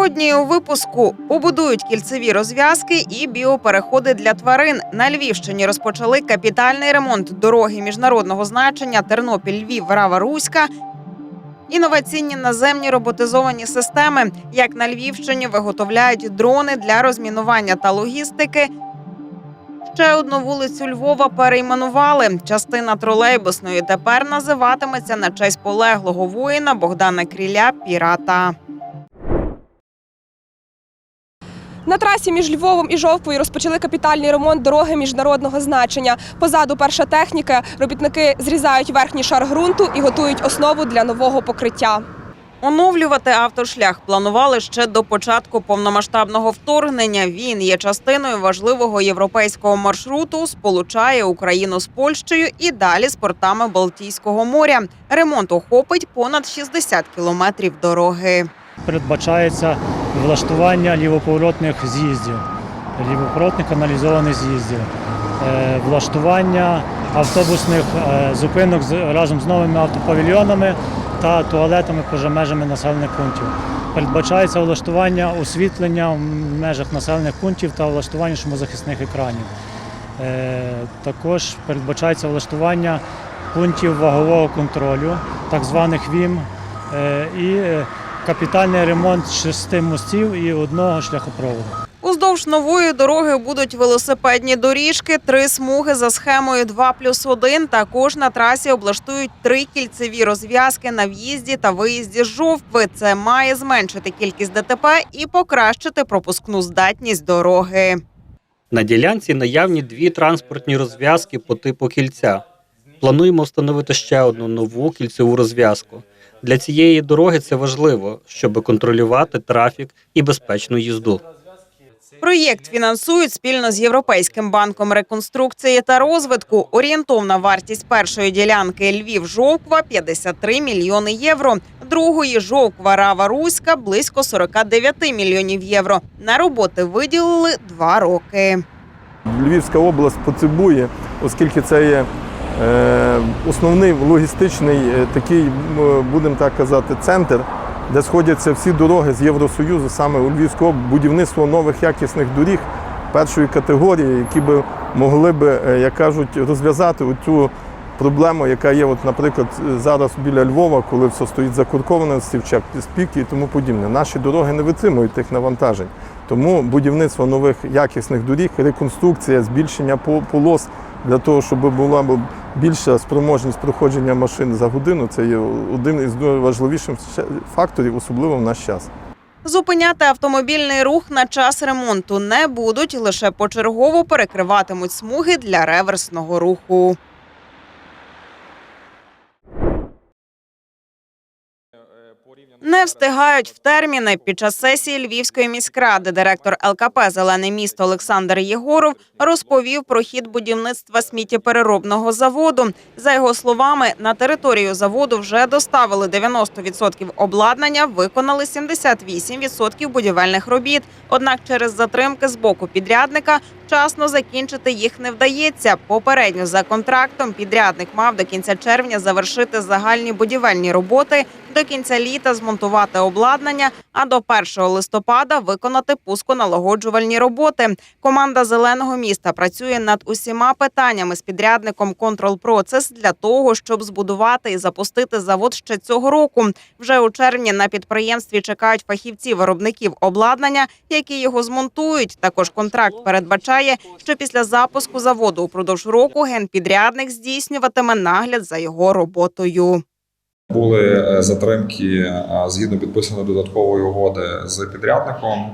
Сьогодні у випуску побудують кільцеві розв'язки і біопереходи для тварин. На Львівщині розпочали капітальний ремонт дороги міжнародного значення Тернопіль Львів Рава Руська. Інноваційні наземні роботизовані системи, як на Львівщині, виготовляють дрони для розмінування та логістики. Ще одну вулицю Львова перейменували. Частина тролейбусної тепер називатиметься на честь полеглого воїна Богдана Кріля Пірата. На трасі між Львовом і Жовквою розпочали капітальний ремонт дороги міжнародного значення. Позаду перша техніка. Робітники зрізають верхній шар ґрунту і готують основу для нового покриття. Оновлювати автошлях планували ще до початку повномасштабного вторгнення. Він є частиною важливого європейського маршруту, сполучає Україну з Польщею і далі з портами Балтійського моря. Ремонт охопить понад 60 кілометрів дороги. Передбачається влаштування лівоповоротних з'їздів, лівоповоротних каналізованих з'їздів, е, влаштування автобусних е, зупинок разом з новими автопавільйонами та туалетами поза межами населених пунктів. Передбачається влаштування освітлення в межах населених пунктів та влаштування шумозахисних екранів. Е, Також передбачається влаштування пунктів вагового контролю, так званих ВІМ, і капітальний ремонт шести мостів і одного шляхопроводу. Уздовж нової дороги будуть велосипедні доріжки, три смуги за схемою 2 плюс 1. Також на трасі облаштують три кільцеві розв'язки на в'їзді та виїзді з жовтви. Це має зменшити кількість ДТП і покращити пропускну здатність дороги. На ділянці наявні дві транспортні розв'язки по типу кільця. Плануємо встановити ще одну нову кільцеву розв'язку. Для цієї дороги це важливо, щоб контролювати трафік і безпечну їзду. Проєкт фінансують спільно з Європейським банком реконструкції та розвитку. Орієнтовна вартість першої ділянки Львів Жовква 53 мільйони євро. Другої Жовква Рава Руська близько 49 мільйонів євро. На роботи виділили два роки. Львівська область потребує, оскільки це є основний логістичний е, такий, будемо так казати, центр, де сходяться всі дороги з Євросоюзу, саме у Львівську будівництво нових якісних доріг першої категорії, які би могли би, е, як кажуть, розв'язати цю проблему, яка є, от, наприклад, зараз біля Львова, коли все стоїть закурковане, стівчак, спіки і тому подібне. Наші дороги не витримують тих навантажень. Тому будівництво нових якісних доріг, реконструкція, збільшення по- полос для того, щоб була більша спроможність проходження машин за годину, це є один із найважливіших факторів, особливо в наш час. Зупиняти автомобільний рух на час ремонту не будуть, лише почергово перекриватимуть смуги для реверсного руху. Не встигають в терміни під час сесії Львівської міськради. Директор ЛКП Зелене місто Олександр Єгоров розповів про хід будівництва сміттєпереробного заводу. За його словами, на територію заводу вже доставили 90% обладнання, виконали 78% будівельних робіт. Однак через затримки з боку підрядника вчасно закінчити їх не вдається. Попередньо за контрактом підрядник мав до кінця червня завершити загальні будівельні роботи, до кінця літа змонтувати обладнання, а до 1 листопада виконати пусконалагоджувальні роботи. Команда зеленого міста працює над усіма питаннями з підрядником Process для того, щоб збудувати і запустити завод ще цього року. Вже у червні на підприємстві чекають фахівці виробників обладнання, які його змонтують. Також контракт передбачає, що після запуску заводу упродовж року генпідрядник здійснюватиме нагляд за його роботою. Були е, затримки е, згідно підписаної додаткової угоди з підрядником.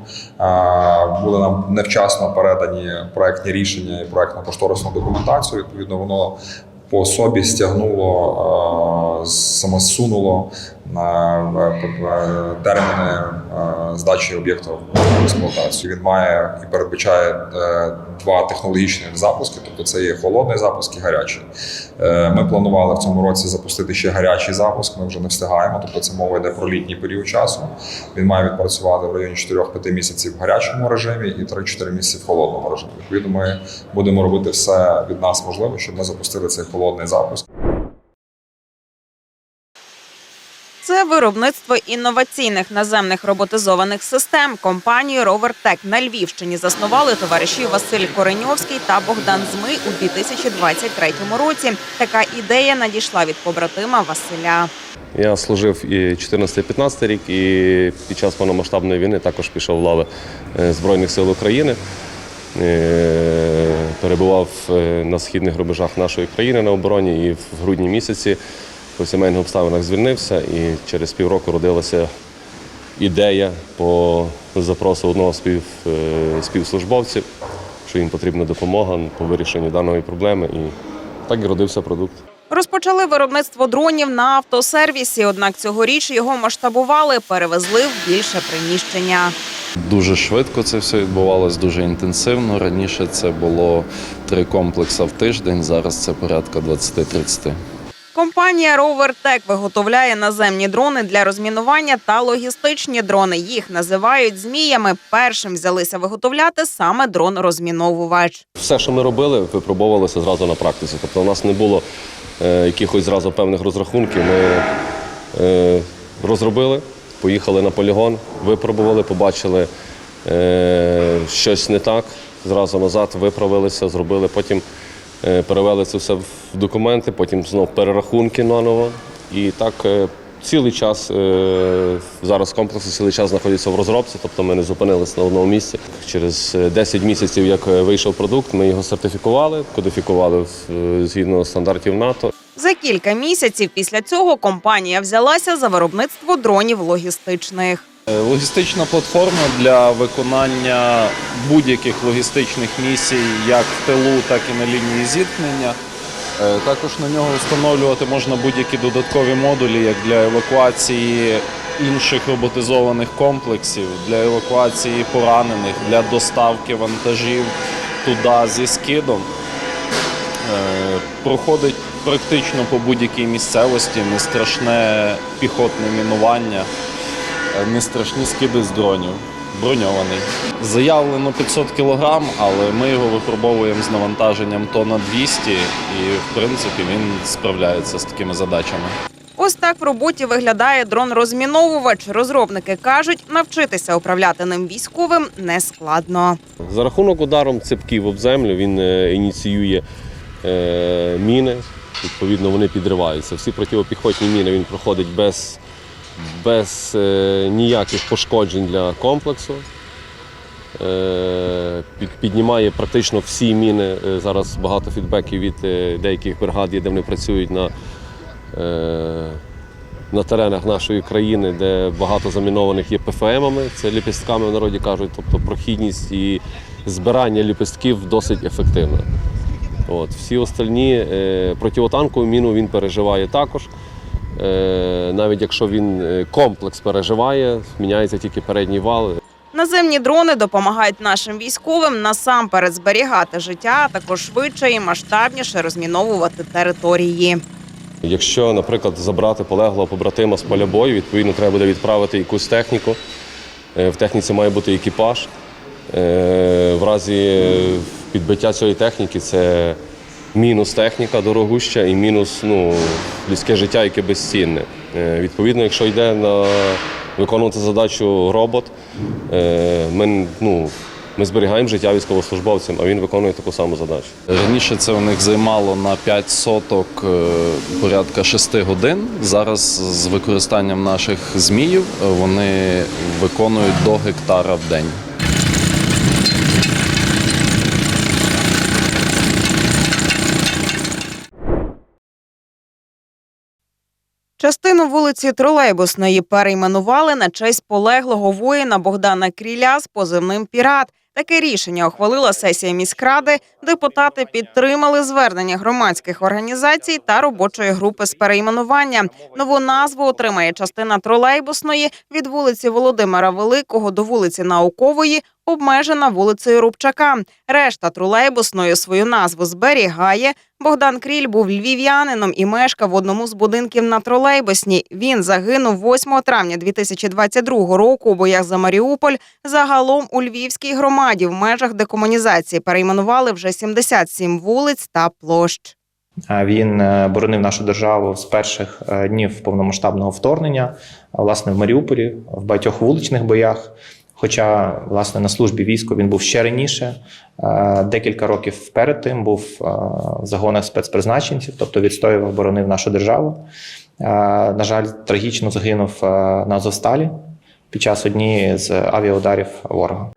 Були нам невчасно передані проектні рішення і проектно-кошторисну документацію. Відповідно, воно по собі стягнуло, е, самосунуло терміни е, здачі об'єкту в експлуатацію. Він має і передбачає е, два технологічних запуски, тобто це є холодний запуск і гарячий. Е, Ми планували в цьому році запустити ще гарячий запуск. Ми вже не встигаємо. Тобто, це мова йде про літній період часу. Він має відпрацювати в районі 4-5 місяців в гарячому режимі і 3-4 місяці в холодному режимі. Відповідно, ми будемо робити все від нас можливе, щоб ми запустили цей холодний запуск. Це виробництво інноваційних наземних роботизованих систем. Компанію «Ровертек» на Львівщині заснували товариші Василь Кореньовський та Богдан Змий у 2023 році. Така ідея надійшла від побратима Василя. Я служив і 14-15 рік, і під час повномасштабної війни також пішов в лави е, Збройних сил України. Е, Перебував е, на східних рубежах нашої країни на обороні і в грудні місяці по сімейних обставинах звільнився. І через півроку родилася ідея по запросу одного з спів, е, співслужбовців, що їм потрібна допомога по вирішенню даної проблеми. І так і родився продукт. Розпочали виробництво дронів на автосервісі. Однак цьогоріч його масштабували, перевезли в більше приміщення. Дуже швидко це все відбувалось, дуже інтенсивно. Раніше це було три комплекси в тиждень, зараз це порядка 20-30. Компанія «Ровертек» виготовляє наземні дрони для розмінування та логістичні дрони. Їх називають зміями. Першим взялися виготовляти саме дрон-розміновувач. Все, що ми робили, випробовувалося зразу на практиці. Тобто у нас не було е, якихось зразу певних розрахунків. Ми е, розробили, поїхали на полігон, випробували, побачили е, щось не так, зразу назад виправилися, зробили. Потім перевели це все в документи, потім знов перерахунки наново. І так е, цілий час е, зараз комплекси цілий час знаходяться в розробці, тобто ми не зупинилися на одному місці. Через е, 10 місяців, як е, вийшов продукт, ми його сертифікували, кодифікували е, згідно стандартів НАТО. За кілька місяців після цього компанія взялася за виробництво дронів логістичних. Е, Логістична платформа для виконання будь-яких логістичних місій, як в тилу, так і на лінії зіткнення. Е, Також на нього встановлювати можна будь-які додаткові модулі, як для евакуації інших роботизованих комплексів, для евакуації поранених, для доставки вантажів туди зі скидом. Е, Проходить практично по будь-якій місцевості, не страшне піхотне мінування, не страшні скиди з дронів. Броньований. Заявлено 500 кг, але ми його випробовуємо з навантаженням тонна 200 і, в принципі, він справляється з такими задачами. Ось так в роботі виглядає дрон-розміновувач. Розробники кажуть, навчитися управляти ним військовим не складно. За рахунок ударом цепків об землю він е, ініціює е, міни, відповідно, вони підриваються. Всі протипіхотні міни він проходить без, без е, ніяких пошкоджень для комплексу. Е, під- піднімає практично всі міни. Е, Зараз багато фідбеків від е, деяких бригад є, де вони працюють на, е, на теренах нашої країни, де багато замінованих є ПФМами, це ліпістками в народі кажуть, тобто прохідність і збирання ліпістків досить ефективне. От, всі остальні е, противотанкову міну він переживає також. Е, навіть якщо він е, комплекс переживає, міняється тільки передній вал. Наземні дрони допомагають нашим військовим насамперед зберігати життя, а також швидше і масштабніше розміновувати території. Якщо, наприклад, забрати полеглого побратима з поля бою, відповідно, треба буде відправити якусь техніку. Е, В техніці має бути екіпаж. В разі підбиття цієї техніки це мінус техніка дорогуща і мінус ну, людське життя, яке безцінне. Е, Відповідно, якщо йде на виконувати задачу робот, е, ми, ну, ми зберігаємо життя військовослужбовцям, а він виконує таку саму задачу. Раніше це у них займало на 5 соток е, порядка 6 годин. Зараз з використанням наших зміїв вони виконують до гектара в день. Частину вулиці Тролейбусної перейменували на честь полеглого воїна Богдана Кріля з позивним Пірат. Таке рішення ухвалила сесія міськради. Депутати підтримали звернення громадських організацій та робочої групи з перейменування. Нову назву отримає частина тролейбусної від вулиці Володимира Великого до вулиці Наукової, обмежена вулицею Рубчака. Решта тролейбусної свою назву зберігає. Богдан Кріль був львів'янином і мешкав в одному з будинків на тролейбусній. Він загинув 8 травня 2022 року у боях за Маріуполь. Загалом у Львівській громаді в межах декомунізації перейменували вже 77 вулиць та площ. Він е, боронив нашу державу з перших е, днів повномасштабного вторгнення, власне, в Маріуполі, в багатьох вуличних боях. Хоча, власне, на службі війську він був ще раніше, е, декілька років перед тим був е, в загонах спецпризначенців, тобто відстоював, боронив нашу державу. Е, На жаль, трагічно загинув на Азовсталі під час однієї з авіаударів ворога.